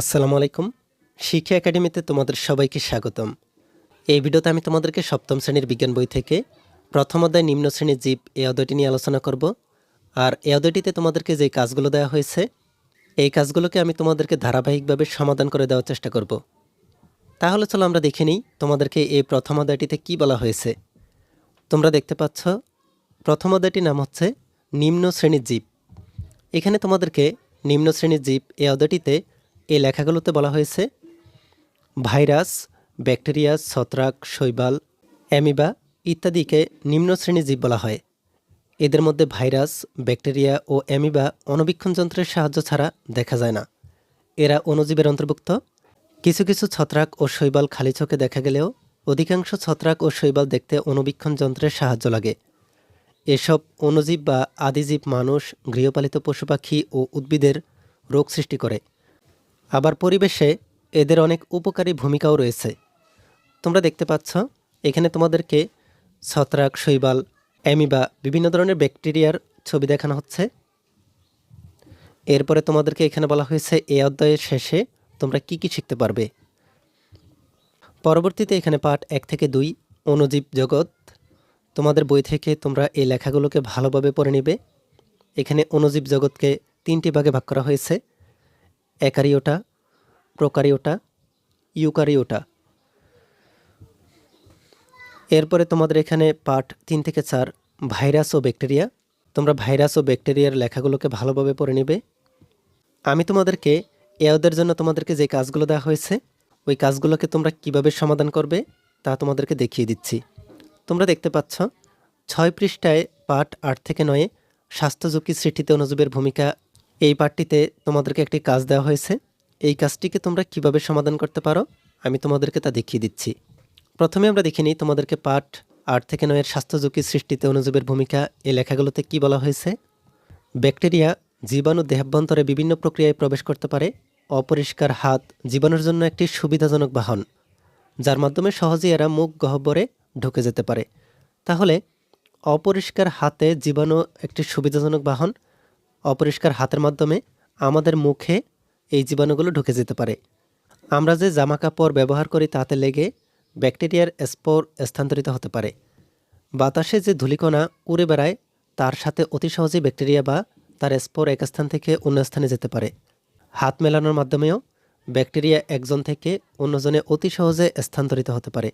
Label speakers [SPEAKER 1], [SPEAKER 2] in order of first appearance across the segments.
[SPEAKER 1] আসসালামু আলাইকুম। শিক্ষা একাডেমিতে তোমাদের সবাইকে স্বাগতম। এই ভিডিওতে আমি তোমাদেরকে সপ্তম শ্রেণির বিজ্ঞান বই থেকে প্রথম অধ্যায় নিম্ন শ্রেণির জীব এই অধ্যায়টি নিয়ে আলোচনা করব। আর এই অধ্যায়টিতে তোমাদেরকে যে কাজগুলো দেওয়া হয়েছে, এই কাজগুলোকে আমি তোমাদেরকে ধারাবাহিকভাবে সমাধান করে দেওয়ার চেষ্টা করব। তাহলে চলো আমরা দেখে নিই তোমাদেরকে এই প্রথম অধ্যায়টিতে কী বলা হয়েছে। তোমরা দেখতে পাচ্ছ, প্রথম অধ্যায়টির নাম হচ্ছে নিম্ন শ্রেণির জীব। এখানে তোমাদেরকে নিম্ন শ্রেণির জীব এই অধ্যায়টিতে এই লেখাগুলোতে বলা হয়েছে, ভাইরাস, ব্যাকটেরিয়া, ছত্রাক, শৈবাল, অ্যামিবা ইত্যাদিকে নিম্ন শ্রেণির জীব বলা হয়। এদের মধ্যে ভাইরাস, ব্যাকটেরিয়া ও অ্যামিবা অণুবীক্ষণ যন্ত্রের সাহায্য ছাড়া দেখা যায় না। এরা অণুজীবের অন্তর্ভুক্ত। কিছু কিছু ছত্রাক ও শৈবাল খালি চোখে দেখা গেলেও অধিকাংশ ছত্রাক ও শৈবাল দেখতে অণুবীক্ষণ যন্ত্রের সাহায্য লাগে। এসব অণুজীব বা আদিজীব মানুষ, গৃহপালিত পশু পাখি ও উদ্ভিদের রোগ সৃষ্টি করে। আবার পরিবেশে এদের অনেক উপকারী ভূমিকাও রয়েছে। তোমরা দেখতে পাচ্ছ, এখানে তোমাদেরকে ছত্রাক, শৈবাল, অ্যামিবা, বিভিন্ন ধরনের ব্যাকটেরিয়ার ছবি দেখানো হচ্ছে। এরপরে তোমাদেরকে এখানে বলা হয়েছে, এ অধ্যায়ের শেষে তোমরা কি কি শিখতে পারবে। পরবর্তীতে এখানে পাঠ এক থেকে দুই অণুজীব জগৎ। তোমাদের বই থেকে তোমরা এই লেখাগুলোকে ভালোভাবে পড়ে নিবে। এখানে অনুজীব জগৎকে তিনটি ভাগে ভাগ করা হয়েছে। Akaryota prokaryota, eukaryota. এরপরে তোমাদের এখানে পাঠ তিন থেকে চার, ভাইরাস ও ব্যাকটেরিয়া। তোমরা ভাইরাস ও ব্যাকটেরিয়ার লেখাগুলোকে ভালোভাবে পড়ে নেবে। আমি তোমাদেরকে এওদের জন্য তোমাদেরকে যে কাজগুলো দেওয়া হয়েছে, ওই কাজগুলোকে তোমরা কীভাবে সমাধান করবে তা তোমাদেরকে দেখিয়ে দিচ্ছি। তোমরা দেখতে পাচ্ছ, ছয় পৃষ্ঠায় পাঠ আট থেকে নয়ে স্বাস্থ্য ঝুঁকি সৃষ্টিতে অনুজীবের ভূমিকা এই পাঠটিতে তোমাদেরকে একটি কাজ দেওয়া হয়েছে। এই কাজটিকে তোমরা কীভাবে সমাধান করতে পারো, আমি তোমাদেরকে তা দেখিয়ে দিচ্ছি। প্রথমে আমরা দেখে নিই তোমাদেরকে পাঠ আট থেকে নয়ের স্বাস্থ্য ঝুঁকি সৃষ্টিতে অনুজীবের ভূমিকা এই লেখাগুলোতে কি বলা হয়েছে। ব্যাকটেরিয়া জীবাণু দেহাভ্যন্তরে বিভিন্ন প্রক্রিয়ায় প্রবেশ করতে পারে, অপরিষ্কার হাত জীবাণুর জন্য একটি সুবিধাজনক বাহন, যার মাধ্যমে সহজেই এরা মুখ গহ্বরে ঢুকে যেতে পারে। তাহলে অপরিষ্কার হাতে জীবাণু একটি সুবিধাজনক বাহন অপরিষ্কার হাতের মাধ্যমে আমাদের মুখে এই জীবাণুগুলো ঢুকে যেতে পারে। আমরা যে জামা কাপড় ব্যবহার করি তাতে লেগে ব্যাকটেরিয়ার স্পোর স্থানান্তরিত হতে পারে। বাতাসে যে ধূলিকণা উড়ে বেড়ায়, তার সাথে অতি সহজেই ব্যাকটেরিয়া বা তার স্পোর এক স্থান থেকে অন্য স্থানে যেতে পারে। হাত মেলানোর মাধ্যমেও ব্যাকটেরিয়া একজন থেকে অন্যজনে অতি সহজে স্থানান্তরিত হতে পারে।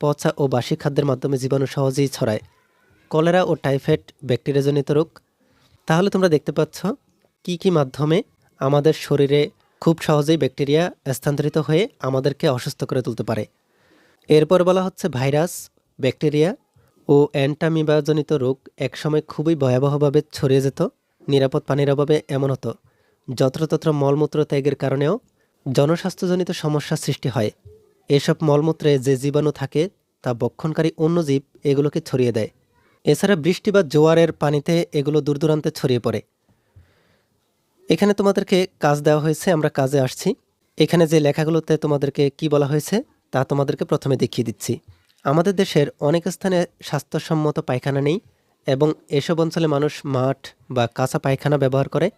[SPEAKER 1] পচা ও বাসি খাদ্যের মাধ্যমে জীবাণু সহজেই ছড়ায়। কলেরা ও টাইফয়েড ব্যাকটেরিয়াজনিত রোগ তাহলে তোমরা দেখতে পাচ্ছ কি কি মাধ্যমে আমাদের শরীরে খুব সহজেই ব্যাকটেরিয়া স্থানান্তরিত হয়ে আমাদেরকে অসুস্থ করে তুলতে পারে। এরপর বলা হচ্ছে ভাইরাস, ব্যাকটেরিয়া ও অ্যান্টামিবাজনিত রোগ একসময় খুবই ভয়াবহভাবে ছড়িয়ে যেত, নিরাপদ পানির অভাবে এমন হতো, যত্রতত্র মলমূত্র ত্যাগের কারণেও জনস্বাস্থ্যজনিত সমস্যা সৃষ্টি হয়। এসব মলমূত্রে যে জীবাণু থাকে তা বক্ষণকারী অন্য জীব এগুলোকে ছড়িয়ে দেয়। এছাড়া বৃষ্টি বা জোয়ারের পানিতে এগুলো দূর দূরান্তে ছড়িয়ে পড়ে। এখানে তোমাদেরকে কাজ দেওয়া হয়েছে, আমরা কাজে আসছি। এখানে যে লেখাগুলোতে তোমাদেরকে কি বলা হয়েছে, তা তোমাদেরকে প্রথমে দেখিয়ে দিচ্ছি। আমাদের দেশের অনেক স্থানে স্বাস্থ্যসম্মত পায়খানা নেই এবং এসব অঞ্চলে মানুষ মাঠ বা কাঁচা পায়খানা ব্যবহার করে।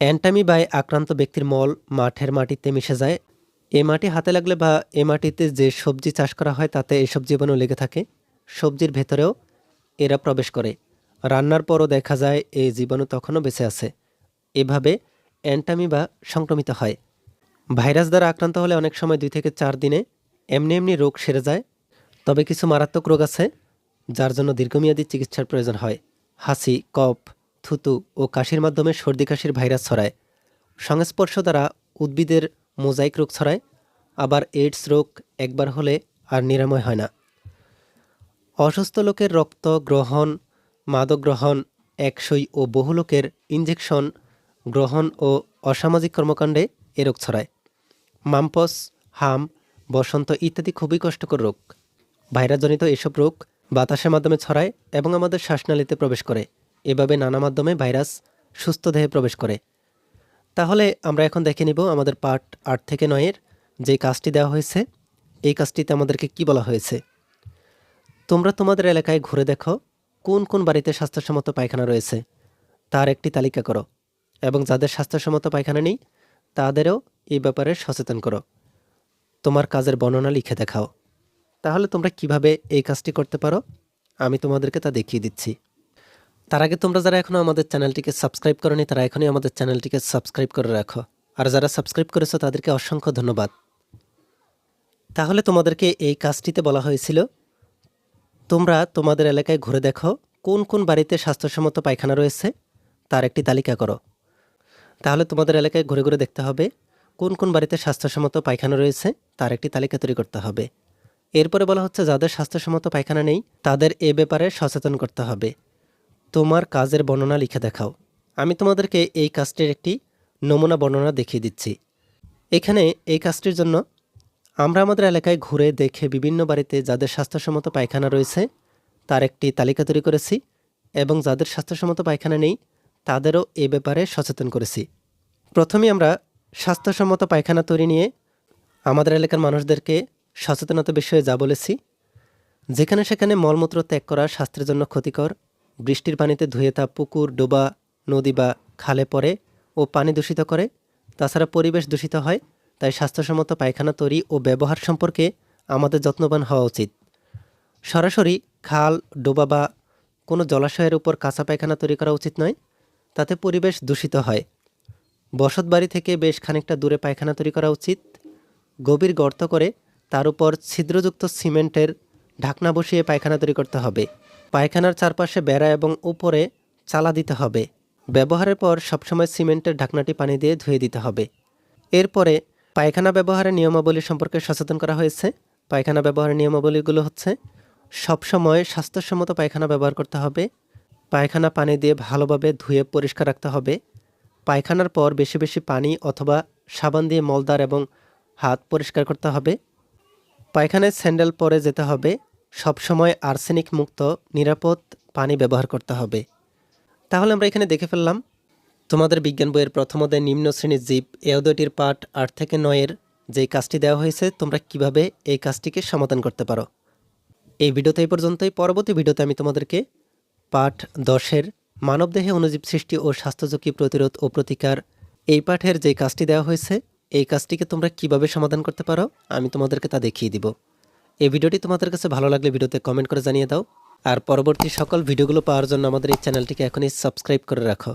[SPEAKER 1] অ্যান্টামি বাই আক্রান্ত ব্যক্তির মল মাঠের মাটিতে মিশে যায়। এ মাটি হাতে লাগলে বা এ মাটিতে যে সবজি চাষ করা হয়, তাতে এসব জীবাণু লেগে থাকে। সবজির ভেতরেও এরা প্রবেশ করে। রান্নার পরও দেখা যায় এই জীবাণু তখনও বেঁচে আছে। এভাবে অ্যান্টামিবা সংক্রমিত হয়। ভাইরাস দ্বারা আক্রান্ত হলে অনেক সময় দুই থেকে চার দিনে এমনি এমনি রোগ সেরে যায়। তবে কিছু মারাত্মক রোগ আছে, যার জন্য দীর্ঘমেয়াদী চিকিৎসার প্রয়োজন হয়। হাসি, কফ, থুতু ও কাশির মাধ্যমে সর্দি কাশির ভাইরাস ছড়ায়। সংস্পর্শ দ্বারা উদ্ভিদের মোজাইক রোগ ছড়ায়। আবার এইডস রোগ একবার হলে আর নিরাময় হয় না। অসুস্থ লোকের রক্ত গ্রহণ মাদক গ্রহণ একসই ও বহু লোকের ইঞ্জেকশন গ্রহণ ও অসামাজিক কর্মকাণ্ডে এ রোগ ছড়ায়। মাম্পস, হাম, বসন্ত ইত্যাদি খুবই কষ্টকর রোগ। ভাইরাসজনিত এসব রোগ বাতাসের মাধ্যমে ছড়ায় এবং আমাদের শ্বাসনালীতে প্রবেশ করে। এভাবে নানা মাধ্যমে ভাইরাস সুস্থ দেহে প্রবেশ করে। তাহলে আমরা এখন দেখে নিব আমাদের পার্ট আট থেকে নয়ের যে কাজটি দেওয়া হয়েছে। এই কাজটিতে আমাদেরকে কি বলা হয়েছে? তোমরা তোমাদের এলাকায় ঘুরে দেখো কোন কোন বাড়িতে স্বাস্থ্যসম্মত পায়খানা রয়েছে। তার একটি তালিকা করো এবং যাদের স্বাস্থ্যসম্মত পায়খানা নেই, তাদেরও এই ব্যাপারে সচেতন করো। তোমার কাজের বর্ণনা লিখে দেখাও। তাহলে তোমরা কীভাবে এই কাজটি করতে পারো? আমি তোমাদেরকে তা দেখিয়ে দিচ্ছি। তার আগে তোমরা যারা এখনও আমাদের চ্যানেলটিকে সাবস্ক্রাইব করনি, তারা এখনই আমাদের চ্যানেলটিকে সাবস্ক্রাইব করে রাখো। আর যারা সাবস্ক্রাইব করেছ, তাদেরকে অসংখ্য ধন্যবাদ। তাহলে তোমাদেরকে এই কাজটিতে বলা হয়েছিল তোমরা তোমাদের এলাকায় ঘুরে দেখো কোন কোন বাড়িতে স্বাস্থ্যসম্মত পায়খানা রয়েছে, তার একটি তালিকা করো। তাহলে তোমাদের এলাকায় ঘুরে ঘুরে দেখতে হবে কোন কোন বাড়িতে স্বাস্থ্যসম্মত পায়খানা রয়েছে, তার একটি তালিকা তৈরি করতে হবে। এরপরে বলা হচ্ছে, যাদের স্বাস্থ্যসম্মত পায়খানা নেই, তাদের এ ব্যাপারে সচেতন করতে হবে। তোমার কাজের বর্ণনা লিখে দেখাও। আমি তোমাদেরকে এই কাজটির একটি নমুনা বর্ণনা দেখিয়ে দিচ্ছি। এখানে এই কাজটির জন্য আমরা আমাদের এলাকায় ঘুরে দেখে বিভিন্ন বাড়িতে যাদের স্বাস্থ্যসম্মত পায়খানা রয়েছে, তার একটি তালিকা তৈরি করেছি এবং যাদের স্বাস্থ্যসম্মত পায়খানা নেই, তাদেরও এ ব্যাপারে সচেতন করেছি। প্রথমে আমরা স্বাস্থ্যসম্মত পায়খানা তৈরি নিয়ে আমাদের এলাকার মানুষদেরকে সচেতনতা বিষয়ে যা বলেছি, যেখানে সেখানে মলমূত্র ত্যাগ করা স্বাস্থ্যের জন্য ক্ষতিকর, বৃষ্টির পানিতে ধুয়ে তা পুকুর, ডোবা, নদী বা খালে পড়ে ও পানি দূষিত করে, তাছাড়া পরিবেশ দূষিত হয় তাই স্বাস্থ্যসম্মত পায়খানা তৈরি ও ব্যবহার সম্পর্কে আমাদের যত্নবান হওয়া উচিত। সরাসরি খাল, ডোবা বা কোনো জলাশয়ের উপর কাঁচা পায়খানা তৈরি করা উচিত নয়, তাতে পরিবেশ দূষিত হয়। বসত বাড়ি থেকে বেশ খানিকটা দূরে পায়খানা তৈরি করা উচিত। গভীর গর্ত করে তার উপর ছিদ্রযুক্ত সিমেন্টের ঢাকনা বসিয়ে পায়খানা তৈরি করতে হবে। পায়খানার চারপাশে বেড়া এবং উপরে চালা দিতে হবে। ব্যবহারের পর সবসময় সিমেন্টের ঢাকনাটি পানি দিয়ে ধুয়ে দিতে হবে। এরপরে পায়খানা ব্যবহারের নিয়মাবলী সম্পর্কে সচেতন করা হয়েছে। পায়খানা ব্যবহারের নিয়মাবলীগুলো হচ্ছে, সবসময় স্বাস্থ্যসম্মত পায়খানা ব্যবহার করতে হবে, পায়খানা পানি দিয়ে ভালোভাবে ধুয়ে পরিষ্কার রাখতে হবে, পায়খানার পর বেশি বেশি পানি অথবা সাবান দিয়ে মলদার এবং হাত পরিষ্কার করতে হবে, পায়খানায় স্যান্ডেল পরে যেতে হবে, সবসময় আর্সেনিক মুক্ত, নিরাপদ পানি ব্যবহার করতে হবে। তাহলে আমরা এখানে দেখে ফেললাম তোমাদের বিজ্ঞান বইয়ের প্রথম অধ্যায় নিম্ন শ্রেণির জীব, এ অধ্যায়টির পাঠ আট থেকে নয়ের যেই কাজটি দেওয়া হয়েছে, তোমরা কীভাবে এই কাজটিকে সমাধান করতে পারো। এই ভিডিওতে এই পর্যন্তই। পরবর্তী ভিডিওতে আমি তোমাদেরকে পাঠ দশের মানবদেহে অনুজীব সৃষ্টি ও স্বাস্থ্য ঝুঁকি প্রতিরোধ ও প্রতিকার এই পাঠের যে কাজটি দেওয়া হয়েছে, এই কাজটিকে তোমরা কীভাবে সমাধান করতে পারো, আমি তোমাদেরকে তা দেখিয়ে দিব। এই ভিডিওটি তোমাদের কাছে ভালো লাগলে ভিডিওতে কমেন্ট করে জানিয়ে দাও। আর পরবর্তী সকল ভিডিওগুলো পাওয়ার জন্য আমাদের এই চ্যানেলটিকে এখনই সাবস্ক্রাইব করে রাখো।